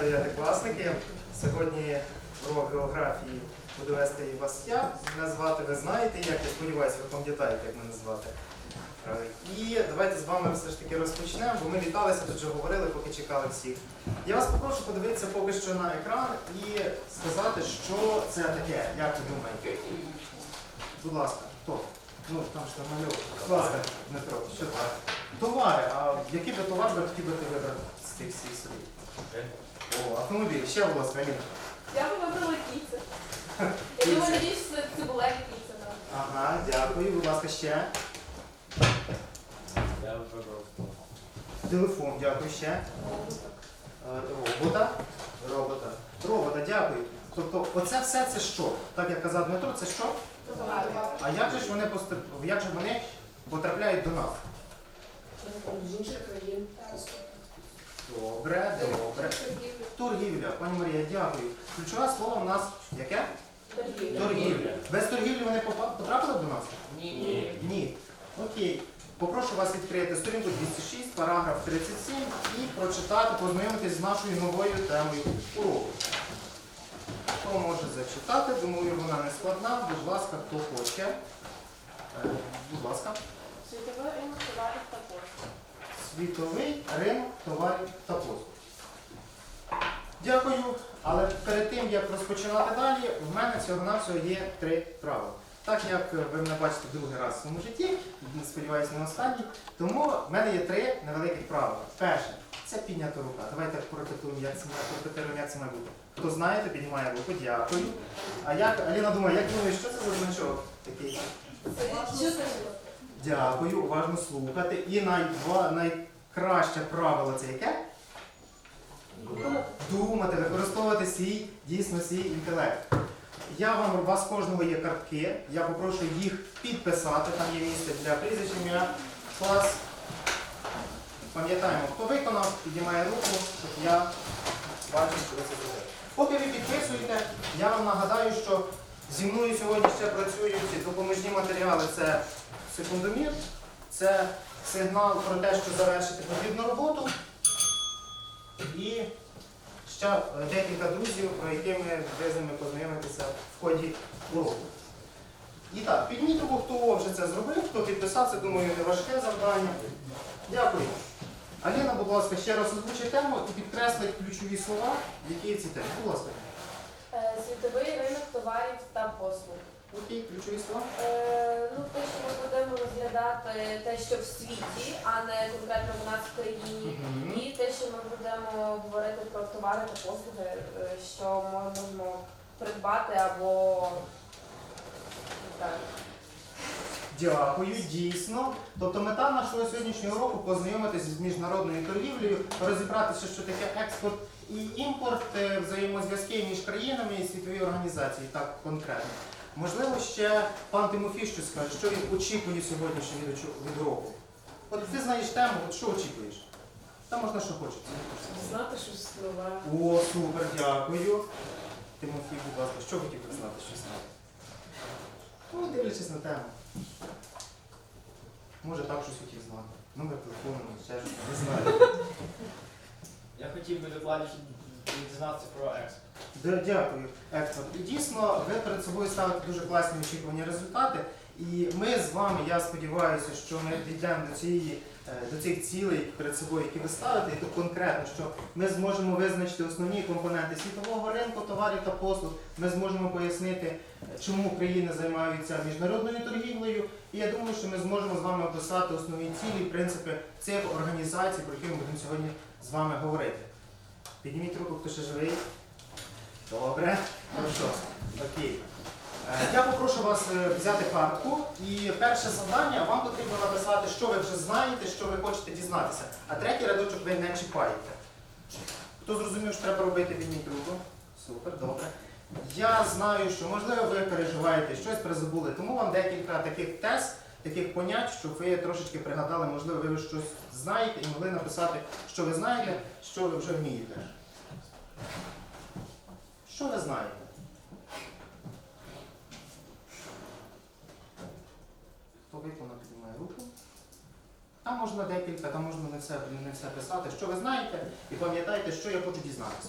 дев'ятикласники. Сьогодні урок географії буду вести і вас я. Мене звати, ви знаєте, як я сподіваюся, ви пам'ятаєте, як мене звати. Е, І давайте з вами все ж таки розпочнемо, бо ми віталися, тут вже говорили, поки чекали всіх. Я вас попрошу подивитися поки що на екран і сказати, що це таке, як ви думаєте. Будь ласка, хто? Ну, там ж намальовано. Будь ласка, Дмитро, що так? Товари, а який би товар би хотів би ти вибрати з тих всіх собі? О, автомобіль, ще, будь ласка, Аліна. Я би вибрала піцу. Я думаю, надіюсь, що це піца. так. Ага, дякую, будь ласка, ще. Я вибрав. Телефон, дякую, ще. Е, Робота. Робота. Робота, дякую. Тобто, оце все це що? Так як казав Дмитро, це що? А як же ж вони поступ... як же вони потрапляють до нас? З інших країн. Добре, добре. Торгівля, пані Марія, дякую. Ключове слово у нас яке? Торгівля. Торгівля. Без торгівлі вони попа- потрапили до нас? Ні. Ні. Окей. Попрошу вас відкрити сторінку 206, параграф 37 і прочитати, познайомитись з нашою новою темою уроку. Хто може зачитати? Думаю, вона не складна. Будь ласка, хто хоче. Е, Будь ласка. Світовий ринок товарів та послуг. Світовий ринок товарів та послуг. Дякую. Але перед тим, як розпочинати далі, в мене всього-навсього є три правила. Так як ви мене бачите другий раз в своєму житті, сподіваюся, не останній, тому в мене є три невеликих правила. Перше це піднята рука. Давайте прокатуємо, як це має як це має бути. Хто знає, то піднімає руку, дякую. А як Аліна думає, як думаєш, що це за значок такий? Це. Дякую, уважно слухати. І найва, найкраще правило це яке? Думати, використовувати свій дійсно свій інтелект. Я вам, у вас кожного є картки, я попрошу їх підписати, там є місце для прізвища, ім'я, клас. Пам'ятаємо, хто виконав, підіймає руку, щоб я бачив, що це зробили. Поки ви підписуєте, я вам нагадаю, що зі мною сьогодні ще працюють допоможні матеріали. Це секундомір, це сигнал про те, що завершити потрібну роботу. І ще е, декілька друзів, про якими ви з ними познайомитеся в ході уроку. І так, підніміть руку, хто вже це зробив, хто підписався, думаю, не важке завдання. Дякую. Аліна, будь ласка, ще раз озвучи тему і підкреслить ключові слова, які є ці теми. Будь ласка. Е, Світовий ринок товарів та послуг. Окей, ключові слова. Е, Ну, те, що ми будемо розглядати те, що в світі, а не конкретно в нас в країні. Мгм. І те, що ми будемо говорити про товари та послуги, е, що ми можемо придбати або так. Дякую, дійсно. Тобто мета нашого сьогоднішнього уроку познайомитися з міжнародною торгівлею, розібратися, що таке експорт і імпорт, е, взаємозв'язки між країнами і світові організації, так конкретно. Можливо, ще пан Тимофій щось скаже, що він очікує сьогодні ще від, від уроку. От ти знаєш тему, от що очікуєш? Там можна що хочеться. Знати щось нове. О, супер, дякую. Тимофій, будь ласка, що хотів би знати щось нове? Ну, дивлячись на тему. Може так щось хотів знати. Номер телефону, ще щось, не знаю. Я хотів би докладніше дізнатися про експорт. Дякую, Експорт. І дійсно, ви перед собою ставите дуже класні очікувані результати. І ми з вами, я сподіваюся, що ми дійдемо до цієї е, до цих цілей перед собою, які ви ставите, і тут конкретно, що ми зможемо визначити основні компоненти світового ринку, товарів та послуг. Ми зможемо пояснити, чому країни займаються міжнародною торгівлею. І я думаю, що ми зможемо з вами описати основні цілі принципи цих організацій, про які ми будемо сьогодні з вами говорити. Підніміть руку, хто ще живий. Добре. Ну що, окей. Е, Я попрошу вас е, взяти картку і перше завдання вам потрібно написати, що ви вже знаєте, що ви хочете дізнатися. А третій рядочок ви не чіпаєте. Хто зрозумів, що треба робити, підніміть руку. Супер, добре. Я знаю, що можливо ви переживаєте, щось призабули, тому вам декілька таких тез, таких понять, щоб ви трошечки пригадали, можливо, ви щось знаєте і могли написати, що ви знаєте, що ви вже вмієте. Що ви знаєте? Хто виконав, піднімає руку. Там можна декілька, там можна не все, не все писати. Що ви знаєте, і пам'ятайте, що я хочу дізнатися.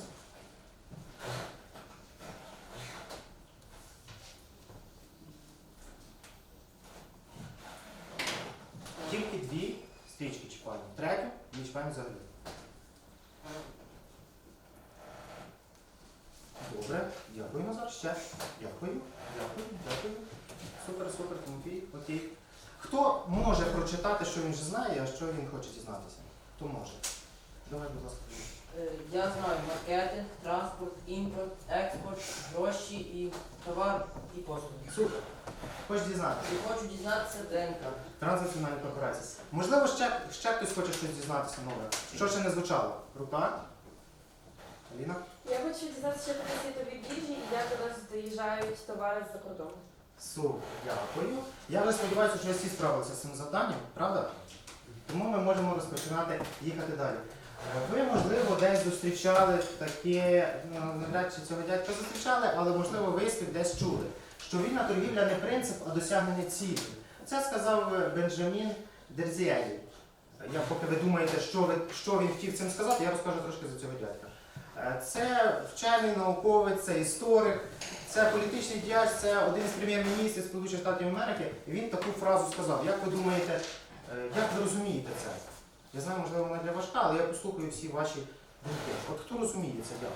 Стрічки чіпаємо. Третю не чіпаємо взагалі. Добре, дякую Назар. Ще. Дякую, дякую, дякую. Супер, супер, Тимофій, окей. Хто може прочитати, що він вже знає, а що він хоче дізнатися? Хто може? Давай, будь ласка. Е, Я знаю маркетинг, транспорт, імпорт, експорт, гроші і товар і послуги. Супер. Хочеш дізнатися? І хочу дізнатися ДНК. Транснаціональні корпорації. Можливо, ще, ще хтось хоче щось дізнатися нове. Що ще не звучало? Рука? Аліна? Я хочу дізнатися, що таке світові біржі і як до нас доїжджають товари з-за кордону. Супер, дякую. Я вже сподіваюся, що всі справилися з цим завданням, правда? Тому ми можемо розпочинати їхати далі. Е, Ви, можливо, десь зустрічали таке, ну, навряд чи цього дядька зустрічали, але можливо вислів десь чули, що вільна торгівля не принцип, а досягнення цілі. Це сказав е, Бенджамін Дерзіелі. Я поки ви думаєте, що, ви, що він хотів цим сказати, я розкажу трошки за цього дядька. Е, Це вчений науковець, це історик, це політичний діяч, це один з прем'єр-міністрів Сполучених Штатів Америки. Він таку фразу сказав. Як ви думаєте, е, як ви розумієте це? Я знаю, можливо, вона для важка, але я послухаю всі ваші думки. От хто розуміє це як?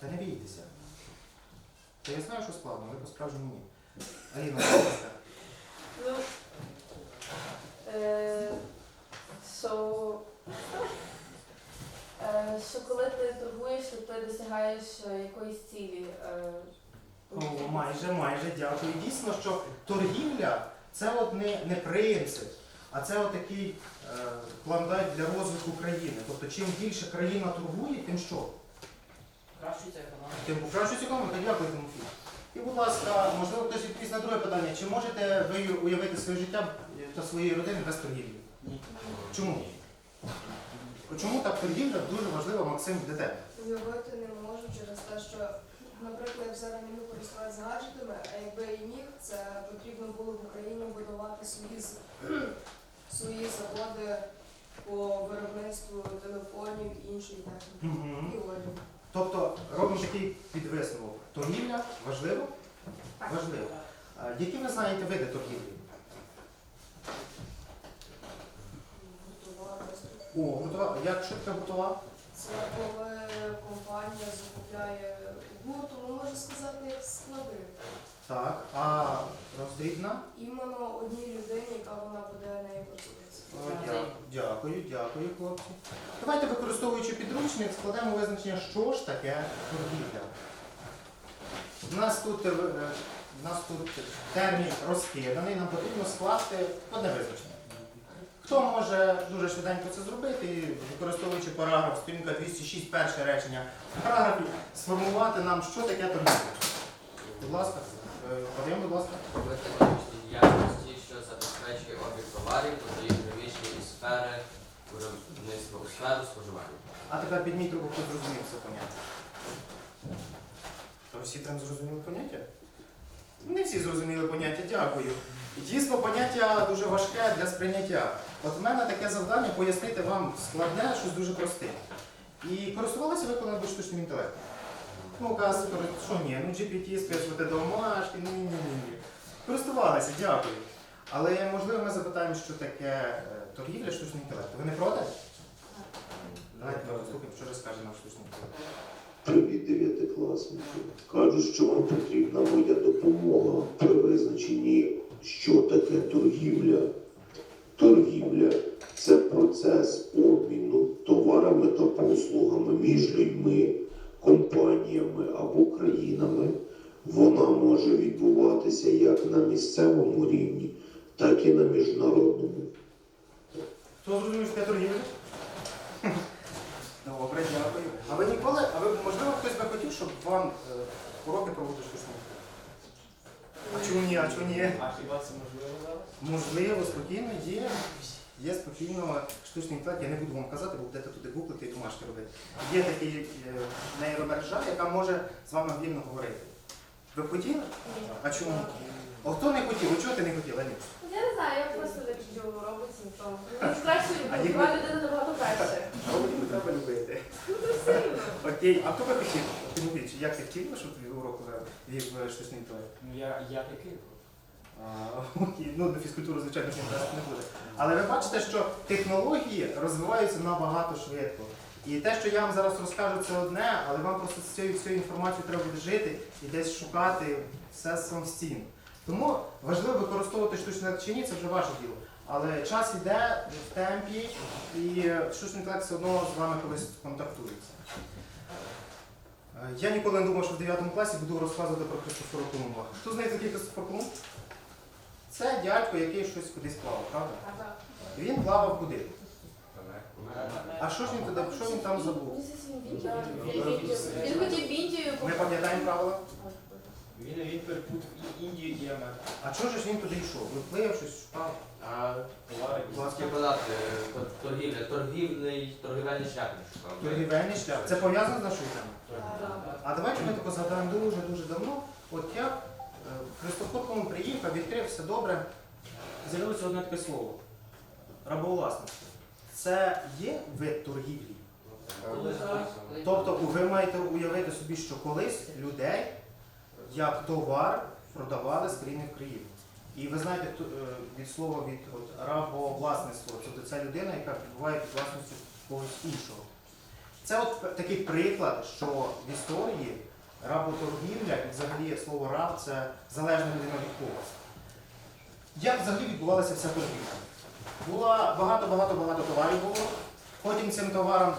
Та не бійтеся. Та я знаю, що складно, але по-справжньому ні. Аліна, будь ласка. Ну, е, що, е, що коли ти торгуєш, то ти досягаєш е, якоїсь цілі. Е, О, майже, майже, дякую. Дійсно, що торгівля це от не, не принцип, а це от такий е, клондайк для розвитку країни. Тобто, чим більше країна торгує, тим що? Кращується економіка. Тим покращується економіка. Дякую, Тимофій. І, будь ласка, можливо, хтось відповість на друге питання. Чи можете ви уявити своє життя та своєї родини без торгівлі? Ні. Чому? Чому так торгівля дуже важлива, Максим, для тебе? Уявити не можу через те, що, наприклад, я зараз не міг користуватися гаджетами, а якби і міг, це потрібно було в Україні будувати свої, свої заводи по виробництву телефонів і іншої техніки. І одягу. Тобто робимо такий підвисновок. Торгівля важливо? Важливо. Які ви знаєте види торгівлі? Готова. О, гуртова. Як таке гуртова? Це коли компанія закупляє гурту, ну можна сказати, як склади. Так. А роздрібна? Іменно одній людині, яка вона буде нею працювати. Дякую, дякую, хлопці. Давайте, використовуючи підручник, складемо визначення, що ж таке торгівля. У нас тут, е, е, у нас тут термін розкиданий, нам потрібно скласти одне визначення. Хто може дуже швиденько це зробити, і, використовуючи параграф, сторінка 206, перше речення в параграфі, сформувати нам, що таке торгівля. Будь ласка, е, Вадим, будь ласка. діяльності, що забезпечує обіг товарів, сфери виробництва у сферу споживання. А тепер підміть руку, хто зрозумів це поняття. То всі там зрозуміли поняття? Не всі зрозуміли поняття, дякую. І Дійсно, поняття дуже важке для сприйняття. От в мене таке завдання пояснити вам складне, щось дуже просте. І користувалися ви коли-небудь штучним інтелектом? Ну, кажуть, що ні, ну GPT, списувати домашки, ні, ні, ні, ні. Користувалися, дякую. Але можливо ми запитаємо, що таке е, торгівля штучним інтелектом. Ви не проти? Давайте ми послухаємо, що розкаже нам штучний інтелект. Привіт, дев'ятикласники. Кажуть, що вам потрібна моя допомога при визначенні, що таке торгівля. Торгівля це процес обміну товарами та послугами між людьми, компаніями або країнами. Вона може відбуватися як на місцевому рівні, так і на міжнародному. Хто зрозумів, що таке торгівля? Добре, дякую. А ви ніколи, а ви, можливо, хтось би вам е, уроки проводили штучний? А чому ні, а чому ні? А хіба це можливо зараз? Можливо, спокійно є. Є спокійно штучний інтелект, я не буду вам казати, бо будете туди гуглити і домашки робити. Є така нейромережа, яка може з вами вільно говорити. Ви б хотіли? А чому? А хто не хотів? А чого ти не хотіла? Ні. Я не знаю, я просто не люблю роботів. то Мені краще А люблю. їх людина набагато краще. Роботів треба любити. Окей, а хто би хотів? Як ти хотів, щоб твій урок вів е, штучний інтелект? Ну я, я такий. А, окей, ну на фізкультуру, звичайно, не буде. Але ви бачите, що технології розвиваються набагато швидко. І те, що я вам зараз розкажу, це одне, але вам просто з цією всією інформацією треба буде жити і десь шукати все самостійно. Тому важливо використовувати інтелект чи ні, це вже ваше діло. Але час йде в темпі, і штучний інтелект все одно з вами колись контактується. Е, Я ніколи не думав, що в 9 класі буду розказувати про Христофора Колумба. Хто знає такий Христофор Колумб? Це дядько, який щось кудись плавав, правда? Він плавав куди? А що ж він туди, що він там забув? Він хотів в Індію Ми пам'ятаємо правила? Він, він перепутав і Індію і Америку. А чого ж він туди йшов? Він плив щось шукав? А Товари. Будь ласка. хотів подати тор- торгівля, торгівний, торгівельний шлях не шукав. Торгівельний шлях. Це пов'язано з нашою темою? А давайте ми тако згадаємо дуже-дуже давно. От як е, Христофор Колумб приїхав, відкрив все добре. З'явилося одне таке слово. Рабовласництво. Це є вид торгівлі. Тобто ви маєте уявити собі, що колись людей як товар продавали з країни в країну. І ви знаєте е, від слова від от, рабовласництво, тобто це людина, яка перебуває під власністю когось іншого. Це от такий приклад, що в історії работоргівля і взагалі слово раб це залежна людина від когось. Як взагалі відбувалася вся торгівля? Була багато-багато-багато товарів було. Потім цим товарам